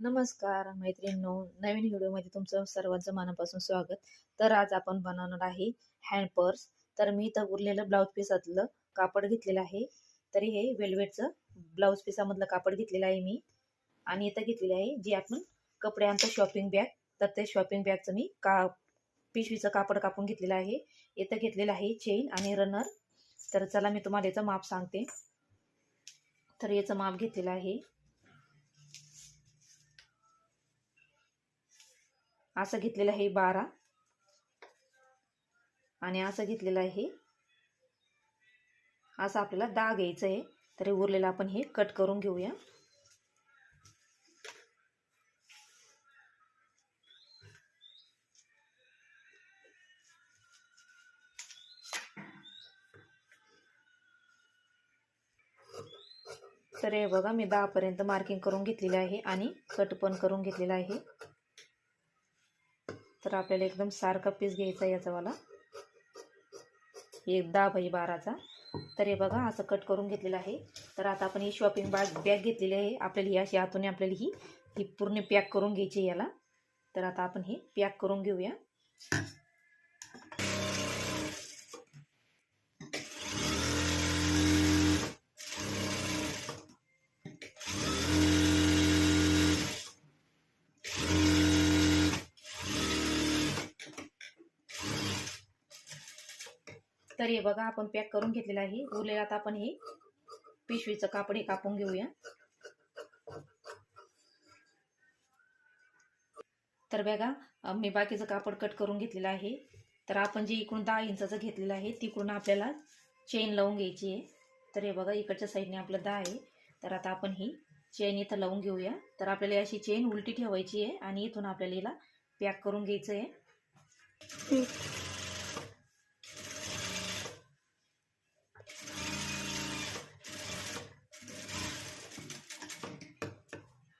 नमस्कार मैत्रिणींनो नवीन व्हिडिओमध्ये तुमचं सर्वांचं मनापासून स्वागत. तर आज आपण बनवणार आहे हँड पर्स तर मी इथं उरलेलं ब्लाऊज पिसातलं कापड घेतलेलं आहे. तरी हे वेल्वेटचं ब्लाऊज पिसामधलं कापड घेतलेलं आहे मी. आणि इथं घेतलेलं आहे जी आपण कपडे आणतो शॉपिंग बॅग तर ते शॉपिंग बॅगचं मी का पिशवीचं कापड कापून घेतलेलं आहे. इथं घेतलेलं आहे चेन आणि रनर तर चला मी तुम्हाला याचं माप सांगते. तर याचं माप घेतलेलं आहे. असं घेतलेलं आहे बारा. आणि असं घेतलेलं आहे असं आपल्याला दहा घ्यायचं आहे. तरी उरलेलं आपण हे कट करून घेऊया. तर हे बघा मी दहापर्यंत मार्किंग करून घेतलेलं आहे आणि कट पण करून घेतलेलं आहे. तर आपल्याला एकदम सारखा पीस घ्यायचा आहे याचावाला एक दहा बाई बाराचा. तर हे बघा असं कट करून घेतलेलं आहे. तर आता आपण ही शॉपिंग बॅग बॅग घेतलेली आहे. आपल्याला ही अशी हातून आपल्याला ही ही पूर्ण पॅक करून घ्यायची याला. तर आता आपण हे पॅक करून घेऊया. तर हे बघा आपण पॅक करून घेतलेलं आहे. उरलेलं आता आपण हे पिशवीचं कापड हे कापून घेऊया. तर बघा मी बाकीचं कापड कट करून घेतलेलं आहे. तर आपण जे इकडून दहा इंचाचं घेतलेलं आहे तिकडून आपल्याला चेन लावून घ्यायची आहे. तर हे बघा इकडच्या साईडने आपलं दहा आहे. तर आता आपण ही चेन इथं लावून घेऊया. तर आपल्याला अशी चेन उलटी ठेवायची आहे आणि इथून आपल्याला हिला पॅक करून घ्यायचं आहे.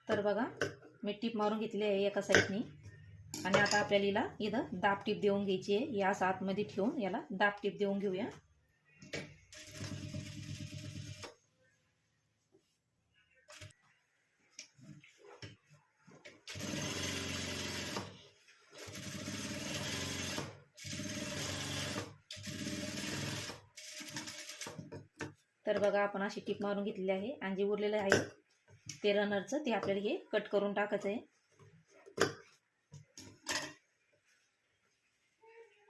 तर बघा मी टीप मारून घेतली आहे एका साईडनी. आणि आता आपल्याला हिला इथं दाब टीप देऊन घ्यायची आहे. या असं आतमध्ये ठेवून याला दाब टीप देऊन घेऊया. तर बघा आपण अशी टीप मारून घेतलेली आहे. आणि जे उरलेलं आहे. ते रनरचं ते आपल्याला हे कट करून टाकायचं आहे.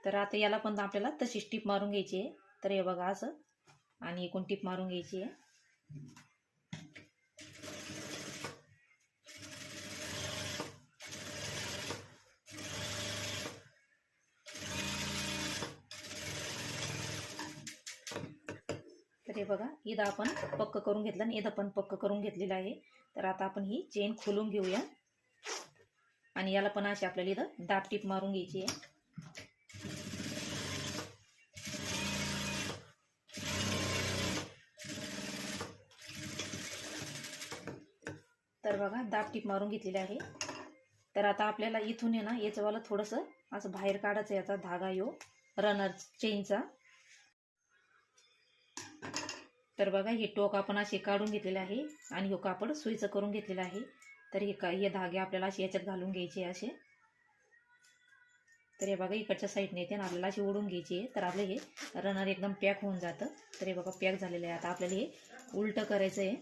तर आता याला पण आपल्याला तशीच टीप मारून घ्यायची आहे. तर हे बघा असं. आणि एकूण टीप मारून घ्यायची आहे. हे बघा इथं आपण पक्क करून घेतलं आणि इथं पण पक्क करून घेतलेलं आहे. तर आता आपण ही चेन खोलून घेऊया. आणि याला पण अशी आपल्याला इथं दाब टीप मारून घ्यायची आहे. तर बघा दाब टीप मारून घेतलेली आहे. तर आता आपल्याला इथून आहे ना याचंवाला थोडंसं असं बाहेर काढायचं याचा धागा यो रनर चेनचा तर बघा हे टोक आपण असे काढून घेतलेलं आहे आणि हे कापड सुईचं करून घेतलेलं आहे. तर हे का हे धागे आपल्याला असे याच्यात घालून घ्यायचे असे. तर हे बघा इकडच्या साईडने येते आणि आपल्याला अशी ओढून घ्यायची आहे. तर आपलं हे रनर एकदम पॅक होऊन जातं. तर हे बघा पॅक झालेलं आहे. आता आपल्याला हे उलटं करायचं आहे.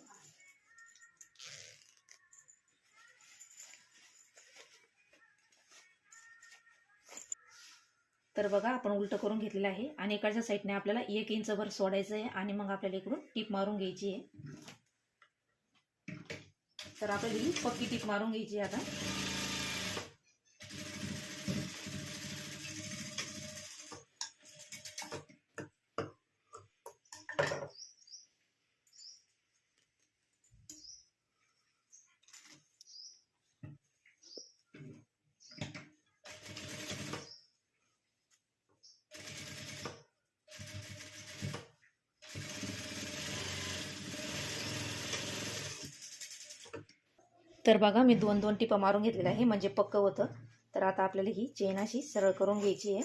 तर बघा आपण उलटं करून घेतलेलं आहे. आणि इकडच्या साईडने आपल्याला एक इंच भर सोडायचं आहे आणि मग आपल्याला इकडून टीप मारून घ्यायची आहे. तर आपल्याला ही पक्की टीप मारून घ्यायची आहे आता. तर बघा मी दोन दोन टिपा मारून घेतलेलं आहे. म्हणजे पक्कं होतं. तर आता आपल्याला ही चेन अशी सरळ करून घ्यायची आहे.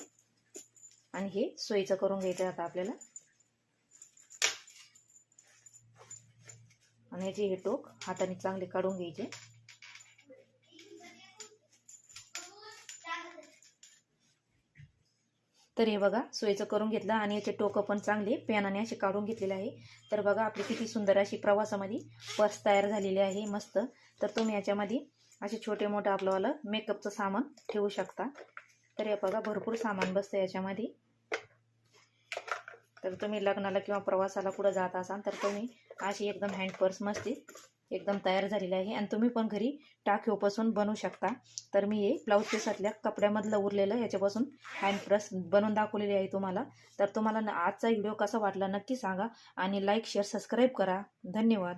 आणि हे सोयीचं करून घ्यायचं आहे आता आपल्याला. आणि याचे हे टोक हाताने चांगले काढून घ्यायचे. तर हे बघा सोयीचं करून घेतलं आणि याचे टोकं पण चांगले पेनाने असे काढून घेतलेले आहे. तर बघा आपली किती सुंदर अशी प्रवासामध्ये पर्स तयार झालेली आहे मस्त. तर तुम्ही याच्यामध्ये असे छोटे मोठं आपलंवालं मेकअपचं सामान ठेवू शकता. तर हे बघा भरपूर सामान बसतं याच्यामध्ये. तर तुम्ही लग्नाला किंवा प्रवासाला कुठं जात असाल तर तुम्ही अशी एकदम हँड पर्स मस्ती एकदम तयार झालेली आहे. आणि तुम्ही पण घरी टाकीवपासून बनवू शकता. तर मी हे ब्लाऊज पीसातल्या कपड्यामधलं उरलेलं याच्यापासून हँड प्रेस बनवून दाखवलेली आहे तुम्हाला. तर तुम्हाला न- आजचा व्हिडिओ कसा वाटला नक्की सांगा. आणि लाईक शेअर सबस्क्राईब करा. धन्यवाद.